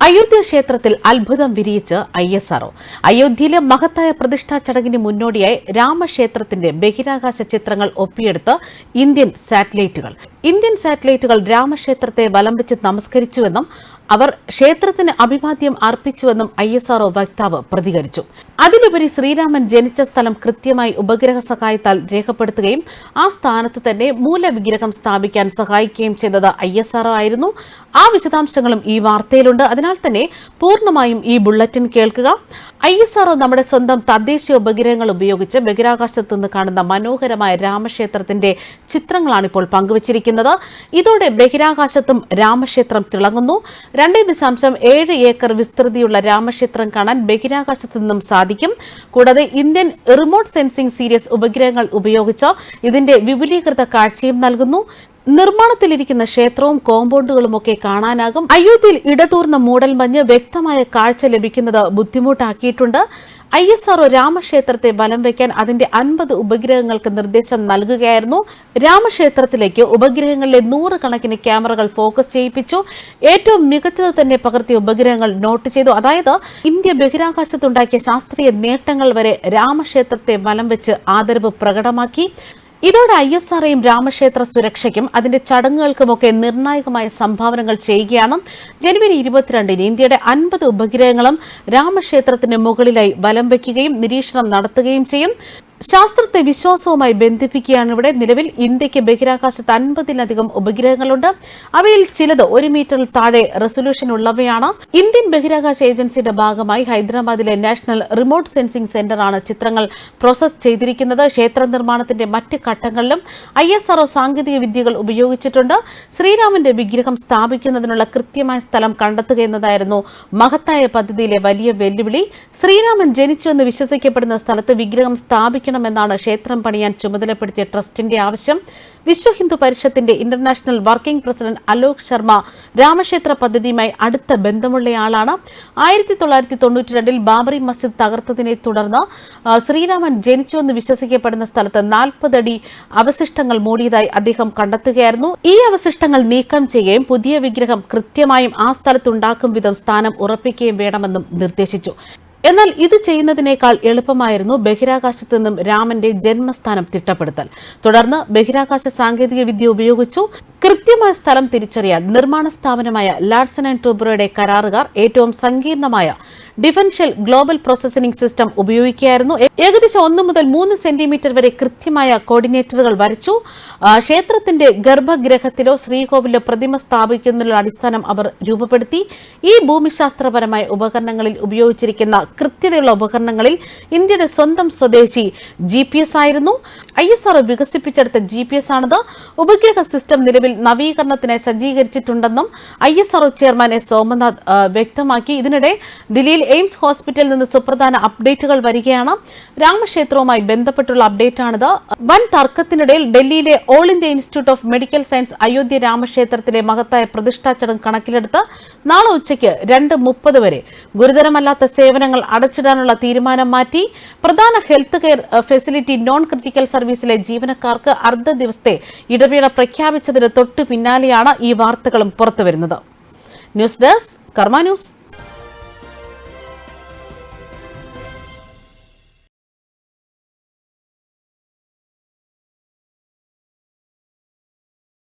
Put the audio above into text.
അയോധ്യ ക്ഷേത്രത്തിൽ അത്ഭുതം വിരിയിച്ച് I S RO അയോധ്യയിലെ മഹത്തായ പ്രതിഷ്ഠാ ചടങ്ങിന് മുന്നോടിയായി രാമക്ഷേത്രത്തിന്റെ ബഹിരാകാശ ചിത്രങ്ങൾ ഒപ്പിയെടുത്ത് ഇന്ത്യൻ സാറ്റലൈറ്റുകൾ. ഇന്ത്യൻ സാറ്റലൈറ്റുകൾ രാമക്ഷേത്രത്തെ വലം വെച്ച് നമസ്കരിച്ചുവെന്നും അവർ ക്ഷേത്രത്തിന് അഭിവാദ്യം അർപ്പിച്ചുവെന്നും ഐ എസ് ആർഒ വക്താവ് പ്രതികരിച്ചു. അതിലുപരി ശ്രീരാമൻ ജനിച്ച സ്ഥലം കൃത്യമായി ഉപഗ്രഹ സഹായത്താൽ രേഖപ്പെടുത്തുകയും ആ സ്ഥാനത്ത് തന്നെ മൂലവിഗ്രഹം സ്ഥാപിക്കാൻ സഹായിക്കുകയും ചെയ്തത് ഐ എസ് ആർഒ ആയിരുന്നു. ആ വിശദാംശങ്ങളും ഈ വാർത്തയിലുണ്ട്. അതിനാൽ തന്നെ പൂർണമായും ഈ ബുള്ളറ്റിൻ കേൾക്കുക. ഐ എസ് ആർഒ നമ്മുടെ സ്വന്തം തദ്ദേശീയ ഉപഗ്രഹങ്ങൾ ഉപയോഗിച്ച് ബഹിരാകാശത്ത് നിന്ന് കാണുന്ന മനോഹരമായ രാമക്ഷേത്രത്തിന്റെ ചിത്രങ്ങളാണ് ഇപ്പോൾ പങ്കുവച്ചിരിക്കുന്നത്. ഇതോടെ ബഹിരാകാശത്തും രാമക്ഷേത്രം തിളങ്ങുന്നു. രണ്ടേ ദശാംശം ഏഴ് ഏക്കർ വിസ്തൃതിയുള്ള രാമക്ഷേത്രം കാണാൻ ബഹിരാകാശത്ത് നിന്നും സാധിക്കും. കൂടാതെ ഇന്ത്യൻ റിമോട്ട് സെൻസിംഗ് സീരീസ് ഉപഗ്രഹങ്ങൾ ഉപയോഗിച്ച് ഇതിന്റെ വിപുലീകൃത കാഴ്ചയും നൽകുന്നു. നിർമ്മാണത്തിലിരിക്കുന്ന ക്ഷേത്രവും കോമ്പൗണ്ടുകളും ഒക്കെ കാണാനാകും. അയോധ്യയിൽ ഇടതൂർന്ന മൂടൽമഞ്ഞ് വ്യക്തമായ കാഴ്ച ലഭിക്കുന്നത് ബുദ്ധിമുട്ടാക്കിയിട്ടുണ്ട്. ഐ എസ് ആർഒ രാമക്ഷേത്രത്തെ വലം വയ്ക്കാൻ അതിന്റെ അൻപത് ഉപഗ്രഹങ്ങൾക്ക് നിർദ്ദേശം നൽകുകയായിരുന്നു. രാമക്ഷേത്രത്തിലേക്ക് ഉപഗ്രഹങ്ങളിലെ നൂറുകണക്കിന് ക്യാമറകൾ ഫോക്കസ് ചെയ്യിപ്പിച്ചു. ഏറ്റവും മികച്ചത് തന്നെ പകർത്തിയ ഉപഗ്രഹങ്ങൾ നോട്ട് ചെയ്തു. അതായത് ഇന്ത്യ ബഹിരാകാശത്തുണ്ടാക്കിയ ശാസ്ത്രീയ നേട്ടങ്ങൾ വരെ രാമക്ഷേത്രത്തെ വലം വെച്ച് ആദരവ് പ്രകടമാക്കി. ഇതോടെ ഐ എസ് ആർഐയും രാമക്ഷേത്ര സുരക്ഷയ്ക്കും അതിന്റെ ചടങ്ങുകൾക്കുമൊക്കെ നിർണായകമായ സംഭാവനകൾ ചെയ്യുകയാണ്. ജനുവരി ഇരുപത്തിരണ്ടിന് ഇന്ത്യയുടെ അൻപത് ഉപഗ്രഹങ്ങളും രാമക്ഷേത്രത്തിന് മുകളിലായി വലം വയ്ക്കുകയും നിരീക്ഷണം നടത്തുകയും ചെയ്യും. ശാസ്ത്രത്തെ വിശ്വാസവുമായി ബന്ധിപ്പിക്കുകയാണ് ഇവിടെ. നിലവിൽ ഇന്ത്യയ്ക്ക് ബഹിരാകാശത്ത് അൻപതിലധികം ഉപഗ്രഹങ്ങളുണ്ട്. അവയിൽ ചിലത് ഒരു മീറ്ററിൽ താഴെ റെസൊല്യൂഷൻ ഉള്ളവയാണ് ഇന്ത്യൻ ബഹിരാകാശ ഏജൻസിയുടെ ഭാഗമായി ഹൈദരാബാദിലെ നാഷണൽ റിമോട്ട് സെൻസിംഗ് സെന്ററാണ് ചിത്രങ്ങൾ പ്രോസസ് ചെയ്തിരിക്കുന്നത്. ക്ഷേത്ര നിർമ്മാണത്തിന്റെ മറ്റ് ഘട്ടങ്ങളിലും ഐ എസ് ആർഒ സാങ്കേതിക വിദ്യകൾ ഉപയോഗിച്ചിട്ടുണ്ട്. ശ്രീരാമന്റെ വിഗ്രഹം സ്ഥാപിക്കുന്നതിനുള്ള കൃത്യമായ സ്ഥലം കണ്ടെത്തുക എന്നതായിരുന്നു മഹത്തായ പദ്ധതിയിലെ വലിയ വെല്ലുവിളി. ശ്രീരാമൻ ജനിച്ചുവെന്ന് വിശ്വസിക്കപ്പെടുന്ന സ്ഥലത്ത് വിഗ്രഹം സ്ഥാപിക്കണമെന്നാണ് ക്ഷേത്രം പണിയാൻ ചുമതലപ്പെടുത്തിയ ട്രസ്റ്റിന്റെ ആവശ്യം. Vishwa Hindu പരിഷത്തിന്റെ international working president Alok Sharma രാമക്ഷേത്ര പദ്ധതിയുമായി അടുത്ത ബന്ധമുള്ളയാളാണ് ആയിരത്തി തൊള്ളായിരത്തി തൊണ്ണൂറ്റി രണ്ടിൽ ബാബറി മസ്ജിദ് തകർത്തതിനെ തുടർന്ന് ശ്രീരാമൻ ജനിച്ചുവെന്ന് വിശ്വസിക്കപ്പെടുന്ന സ്ഥലത്ത് നാൽപ്പതടി അവശിഷ്ടങ്ങൾ മൂടിയതായി അദ്ദേഹം കണ്ടെത്തുകയായിരുന്നു. ഈ അവശിഷ്ടങ്ങൾ നീക്കം ചെയ്യുകയും പുതിയ വിഗ്രഹം കൃത്യമായും ആ സ്ഥലത്തുണ്ടാക്കും വിധം സ്ഥാനം ഉറപ്പിക്കുകയും വേണമെന്നും നിർദ്ദേശിച്ചു. എന്നാൽ ഇത് ചെയ്യുന്നതിനേക്കാൾ എളുപ്പമായിരുന്നു ബഹിരാകാശത്ത് നിന്നും രാമന്റെ ജന്മസ്ഥാനം തിട്ടപ്പെടുത്തൽ. തുടർന്ന് ബഹിരാകാശ സാങ്കേതിക വിദ്യ ഉപയോഗിച്ചു. കൃത്യമായ സ്ഥലം തിരിച്ചറിയാൻ നിർമ്മാണ സ്ഥാപനമായ ലാഡ്സൺ ആൻഡ് ടൂബ്രോയുടെ കരാറുകാർ ഏറ്റവും സങ്കീർണമായ ഡിഫൻഷ്യൽ ഗ്ലോബൽ പ്രോസസിംഗ് സിസ്റ്റം ഉപയോഗിക്കുകയായിരുന്നു. ഏകദേശം ഒന്ന് മുതൽ മൂന്ന് സെന്റിമീറ്റർ വരെ കൃത്യമായ കോർഡിനേറ്ററുകൾ വരച്ചു. ക്ഷേത്രത്തിന്റെ ഗർഭഗ്രഹത്തിലോ ശ്രീകോവിലോ പ്രതിമ സ്ഥാപിക്കുന്നതിനുള്ള അടിസ്ഥാനം അവർ രൂപപ്പെടുത്തി. ഈ ഭൂമിശാസ്ത്രപരമായ ഉപകരണങ്ങളിൽ ഉപയോഗിച്ചിരിക്കുന്ന കൃത്യതയുള്ള ഉപകരണങ്ങളിൽ ഇന്ത്യയുടെ സ്വന്തം സ്വദേശി ജി പി എസ് ആയിരുന്നു. ഐ എസ് ആർ വികസിപ്പിച്ചെടുത്ത ജി പി എസ് ആണിത്. ഉപഗ്രഹ സിസ്റ്റം നിലവിൽ നവീകരണത്തിനായി സജ്ജീകരിച്ചിട്ടുണ്ടെന്നും I S R chairman S Somanath വ്യക്തമാക്കി. ഇതിനിടെ ദില്ലിയിൽ എയിംസ് ഹോസ്പിറ്റലിൽ നിന്ന് സുപ്രധാന അപ്ഡേറ്റുകൾ വരികയാണ്. രാമക്ഷേത്രവുമായി ബന്ധപ്പെട്ടുള്ള അപ്ഡേറ്റ് ആണിത് വൻ തർക്കത്തിനിടയിൽ ഡൽഹിയിലെ all India institute of medical science Ayodhya രാമക്ഷേത്രത്തിലെ മഹത്തായ പ്രതിഷ്ഠാ ചടങ്ങ് കണക്കിലെടുത്ത് നാളെ ഉച്ചയ്ക്ക് രണ്ട് മുപ്പത് വരെ ഗുരുതരമല്ലാത്ത സേവനങ്ങൾ അടച്ചിടാനുള്ള തീരുമാനം മാറ്റി പ്രധാന health care facility non critical സർവീസിലെ ജീവനക്കാർക്ക് അർദ്ധ ദിവസത്തെ ഇടവേള പ്രഖ്യാപിച്ചതിന് തൊട്ടു പിന്നാലെയാണ് ഈ വാർത്തകളും പുറത്തുവരുന്നത്. News desk Karma news.